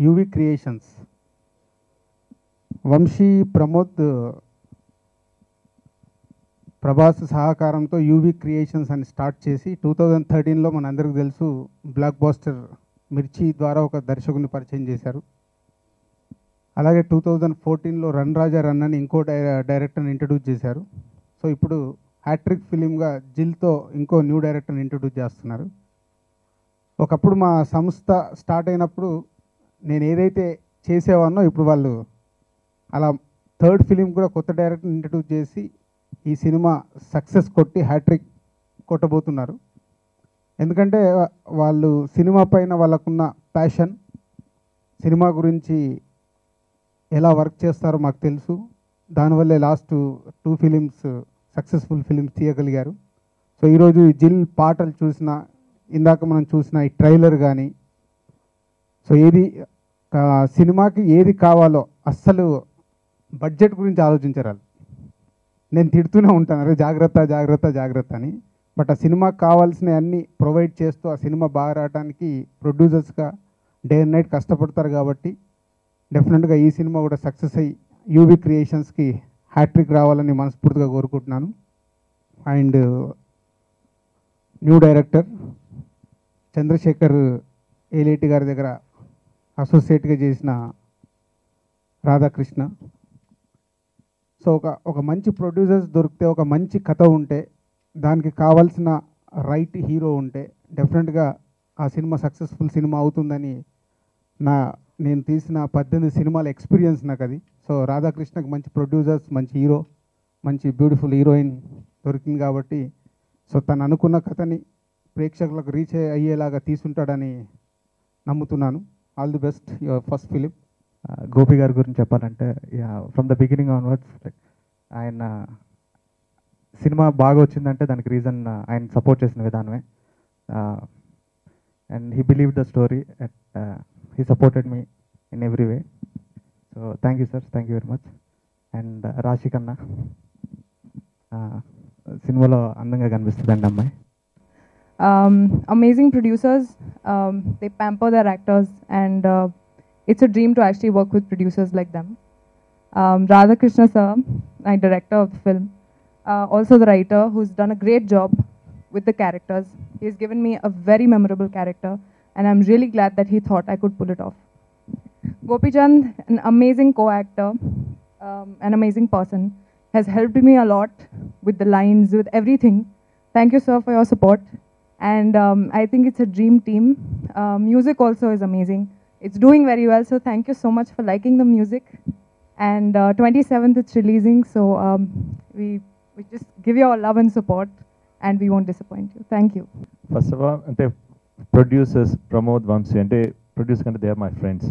UV creations. Vamsi Pramod Prabhas సహకారంతో UV creations అని start చేసి టూ థౌజండ్ థర్టీన్లో మన అందరికి తెలుసు బ్లాక్ బాస్టర్ మిర్చి ద్వారా ఒక దర్శకుని పరిచయం చేశారు. అలాగే టూ థౌజండ్ ఫోర్టీన్లో రన్ రాజా రన్ అని ఇంకో డై డైరెక్టర్ని ఇంట్రడ్యూస్ చేశారు. సో ఇప్పుడు హ్యాట్రిక్ ఫిలింగా జిల్తో ఇంకో న్యూ డైరెక్టర్ని ఇంట్రడ్యూస్ చేస్తున్నారు. ఒకప్పుడు మా సంస్థ స్టార్ట్ అయినప్పుడు నేను ఏదైతే చేసేవానో ఇప్పుడు వాళ్ళు అలా థర్డ్ ఫిలిం కూడా కొత్త డైరెక్టర్ని ఇంట్రడ్యూస్ చేసి ఈ సినిమా సక్సెస్ కొట్టి హ్యాట్రిక్ కొట్టబోతున్నారు. ఎందుకంటే వాళ్ళు సినిమా పైన వాళ్ళకున్న ప్యాషన్ సినిమా గురించి ఎలా వర్క్ చేస్తారో మాకు తెలుసు. దానివల్లే last two films successful films తీయగలిగారు. So ఈరోజు ఈ జిల్ పాటలు చూసిన ఇందాక మనం చూసిన ఈ ట్రైలర్ కానీ సో ఏది సినిమాకి ఏది కావాలో అస్సలు బడ్జెట్ గురించి ఆలోచించరు వాళ్ళు. నేను తిడుతూనే ఉంటాను అరే జాగ్రత్త జాగ్రత్త జాగ్రత్త అని. బట్ ఆ సినిమాకి కావాల్సిన అన్నీ ప్రొవైడ్ చేస్తూ ఆ సినిమా బాగా రావడానికి ప్రొడ్యూసర్స్గా డే అండ్ నైట్ కష్టపడతారు కాబట్టి డెఫినెట్గా ఈ సినిమా కూడా సక్సెస్ అయ్యి యూబీ క్రియేషన్స్కి హ్యాట్రిక్ రావాలని మనస్ఫూర్తిగా కోరుకుంటున్నాను. And new director Chandrasekhar Yeleti గారి దగ్గర అసోసియేట్గా చేసిన రాధాకృష్ణ. సో ఒక ఒక మంచి ప్రొడ్యూసర్స్ దొరికితే ఒక మంచి కథ ఉంటే దానికి కావాల్సిన రైట్ హీరో ఉంటే డెఫినెట్గా ఆ సినిమా సక్సెస్ఫుల్ సినిమా అవుతుందని నా నేను తీసిన పద్దెనిమిది సినిమాల ఎక్స్పీరియన్స్ నాకు అది సో రాధాకృష్ణకి మంచి ప్రొడ్యూసర్స్ మంచి హీరో మంచి బ్యూటిఫుల్ హీరోయిన్ దొరికింది కాబట్టి సో తను అనుకున్న కథని ప్రేక్షకులకు రీచ్ అయ్యేలాగా తీసుంటాడని నమ్ముతున్నాను. All the best your first film. Gopi గారి గురించి చెప్పాలంటే from the beginning onwards like ఆయన సినిమా బాగా వచ్చిందంటే దానికి రీజన్ ఆయన సపోర్ట్ చేసిన విధానమే. And he believe the story he supported me in every way so thank you sir thank you very much and Raashi Khanna సినిమాలో అందంగా కనిపిస్తుందండి అమ్మాయి. Um, amazing producers. Um, they pamper their actors, and uh, it's a dream to actually work with producers like them. Um, Radhakrishna sir, my director of the film, uh, also the writer, who's done a great job with the characters. He's given me a very memorable character, and I'm really glad that he thought I could pull it off. Gopi Chand, an amazing co-actor, um, an amazing person, has helped me a lot with the lines, with everything. Thank you, sir, for your support And um, I think it's a dream team. Uh, music also is amazing. It's doing very well, so thank you so much for liking the music. And uh, 27th it's releasing, so um, we we just give you our love and support, and we won't disappoint you. Thank you. First of all అంటే producers Pramod Vamsi అంటే produce కంటే they are my friends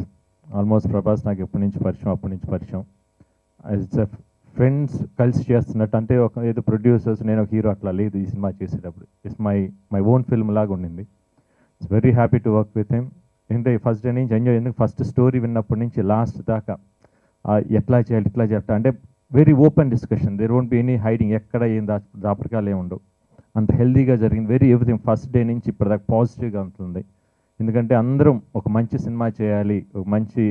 almost Prabhas నాకు ఎప్పటి నుంచి పరిచయం అప్పటి నుంచి పరిచయం ఇట్స్ ఫ్రెండ్స్ కలిసి చేస్తున్నట్టు అంటే ఒక ఏదో ప్రొడ్యూసర్స్ నేను ఒక హీరో అట్లా లేదు ఈ సినిమా చేసేటప్పుడు. It's my my own film లాగా ఉండింది. It's very happy to work with him ఎందుకంటే ఫస్ట్ డే నుంచి ఎంజాయ్ ఎందుకు ఫస్ట్ స్టోరీ విన్నప్పటి నుంచి లాస్ట్ దాకా ఎట్లా చేయాలి ఇట్లా చేయాలి అంటే very open discussion there won't be any hiding ఎక్కడ ఏం దా దాపరికాలు ఏమి ఉండవు. అంత హెల్దీగా జరిగింది. వెరీ ఎవ్రీథింగ్ ఫస్ట్ డే నుంచి ఇప్పటిదాకా పాజిటివ్గా ఉంటుంది. ఎందుకంటే అందరం ఒక మంచి సినిమా చేయాలి ఒక మంచి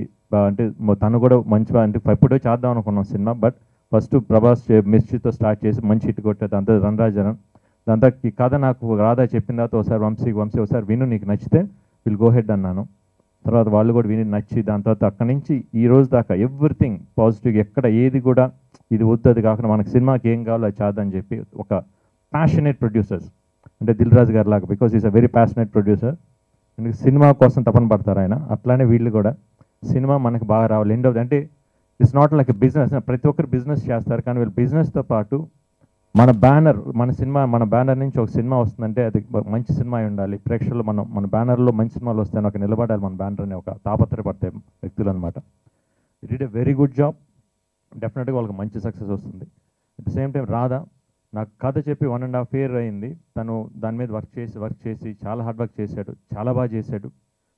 అంటే తను కూడా మంచిగా అంటే ఎప్పుడో చేద్దాం అనుకున్నాం సినిమా బట్ ఫస్ట్ ప్రభాస్ చే- మిర్చితో స్టార్ట్ చేసి మంచి హిట్ కొట్టేది దాంతో రణరాజనం. దాంతో ఈ కథ నాకు రాధా చెప్పిన తర్వాత ఒకసారి వంశీ వంశీ ఒకసారి విను నీకు నచ్చితే విల్ గో హెడ్ అన్నాను. తర్వాత వాళ్ళు కూడా విని నచ్చి దాని తర్వాత అక్కడి నుంచి ఈ రోజు దాకా ఎవ్రీథింగ్ పాజిటివ్ ఎక్కడ ఏది కూడా ఇది వద్దు అది కాకుండా మనకి సినిమాకి ఏం కావాలో అది చేద్దని చెప్పి ఒక ప్యాషనేట్ ప్రొడ్యూసర్స్ అంటే దిల్ రాజు గారు లాగా because is a very passionate producer cinema కోసం తపన పడతారు ఆయన. అట్లానే వీళ్ళు కూడా. సినిమా మనకు బాగా రావాలి. ఎండ్ అంటే ఇట్స్ నాట్ లైక్ బిజినెస్ ప్రతి ఒక్కరు బిజినెస్ చేస్తారు. కానీ వీళ్ళు బిజినెస్తో పాటు మన బ్యానర్ మన సినిమా మన బ్యానర్ నుంచి ఒక సినిమా వస్తుందంటే అది మంచి సినిమా ఉండాలి. ప్రేక్షకులు మనం మన బ్యానర్లో మంచి సినిమాలు వస్తాయని ఒక నిలబడాలి మన బ్యానర్ అనే ఒక తాపత్రయపడతాయి వ్యక్తులు అనమాట did a very good job డెఫినెట్గా వాళ్ళకి మంచి సక్సెస్ వస్తుంది. At the same time Radha నాకు కథ చెప్పి వన్ అండ్ హాఫ్ ఇయర్ అయింది. తను దాని మీద వర్క్ చేసి వర్క్ చేసి చాలా హార్డ్ వర్క్ చేశాడు. చాలా బాగా చేశాడు.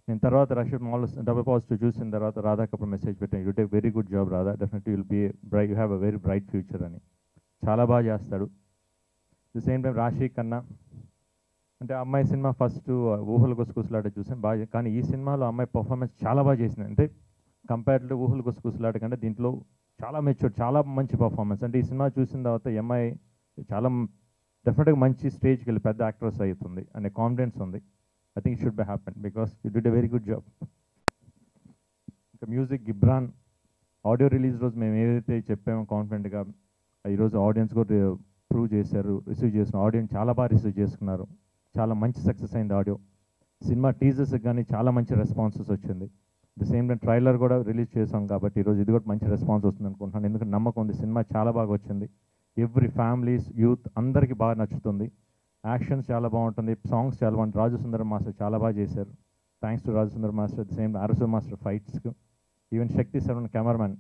నేను తర్వాత రషీద్ మాల్ డబుల్ పాజిటివ్ చూసిన తర్వాత రాధాకి అప్పుడు మెసేజ్ పెట్టాను you take very good job Radha definitely will be bright you have a very bright future అని చాలా బాగా చేస్తాడు. ది సేమ్ టైం రాశి కన్నా అంటే అమ్మాయి సినిమా ఫస్ట్ uh, ఊహలు గుసగుసలాట చూసాను బాగా కానీ ఈ సినిమాలో అమ్మాయి పర్ఫార్మెన్స్ చాలా బాగా చేసింది. అంటే కంపేర్డ్ టు ఊహలు గుసగుసలాట కంటే దీంట్లో చాలా మెచ్యూర్ చాలా మంచి పర్ఫార్మెన్స్ అంటే ఈ సినిమా చూసిన తర్వాత ఈ అమ్మాయి చాలా డెఫినెట్గా మంచి స్టేజ్కి వెళ్ళి పెద్ద యాక్ట్రెస్ అవుతుంది. అనే కాన్ఫిడెన్స్ ఉంది. I think should be happen because you did a very good job ఇంకా మ్యూజిక్ గిబ్రాన్ ఆడియో రిలీజ్ రోజు మేము ఏదైతే చెప్పామో కాన్ఫిడెంట్గా ఈరోజు ఆడియన్స్ కూడా ప్రూవ్ చేశారు రిసీవ్ చేసిన ఆడియన్స్ చాలా బాగా రిసీవ్ చేసుకున్నారు. చాలా మంచి సక్సెస్ అయింది ఆడియో సినిమా టీజర్స్కి కానీ చాలా మంచి రెస్పాన్సెస్ వచ్చింది. ద సేమ్ టైం ట్రైలర్ కూడా రిలీజ్ చేసాం కాబట్టి ఈరోజు ఇది కూడా మంచి రెస్పాన్స్ వస్తుంది అనుకుంటున్నాను. ఎందుకంటే నమ్మకం ఉంది సినిమా చాలా బాగా వచ్చింది. ఎవ్రీ ఫ్యామిలీస్ యూత్ అందరికీ బాగా నచ్చుతుంది. యాక్షన్స్ చాలా బాగుంటుంది సాంగ్స్ చాలా బాగుంటుంది. రాజసుందర్ మాస్టర్ చాలా బాగా చేశారు. Thanks to Rajasundar master the same Arasu master ఫైట్స్కి even Shakti Saran cameraman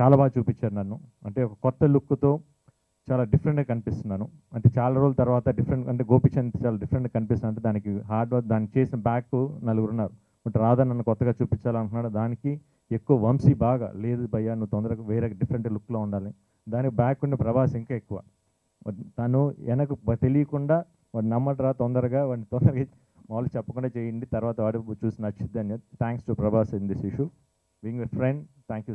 చాలా బాగా చూపించారు నన్ను. అంటే ఒక కొత్త లుక్తో చాలా డిఫరెంట్గా కనిపిస్తున్నాను. అంటే చాలా రోజుల తర్వాత డిఫరెంట్ అంటే గోపిచంద్ చాలా డిఫరెంట్గా కనిపిస్తుంది అంటే దానికి హార్డ్ వర్క్ దానికి చేసిన బ్యాక్ నలుగురు ఉన్నారు. బట్ రాధా నన్ను కొత్తగా చూపించాలనుకున్నాడు. దానికి ఎక్కువ వంశీ బాగా లేదు భయ్యా నువ్వు తొందరగా వేరే డిఫరెంట్ లుక్లో ఉండాలి. దానికి బ్యాక్ ఉండే ప్రభాస్ ఇంకా ఎక్కువ. తను వెనక తెలియకుండా వాడు నమ్మడరా తొందరగా వాడిని తొందరగా మామూలు చెప్పకుండా చేయండి. తర్వాత వాడు చూసి నచ్చుద్ది అని. Thanks to Prabhas in this issue being a friend thank you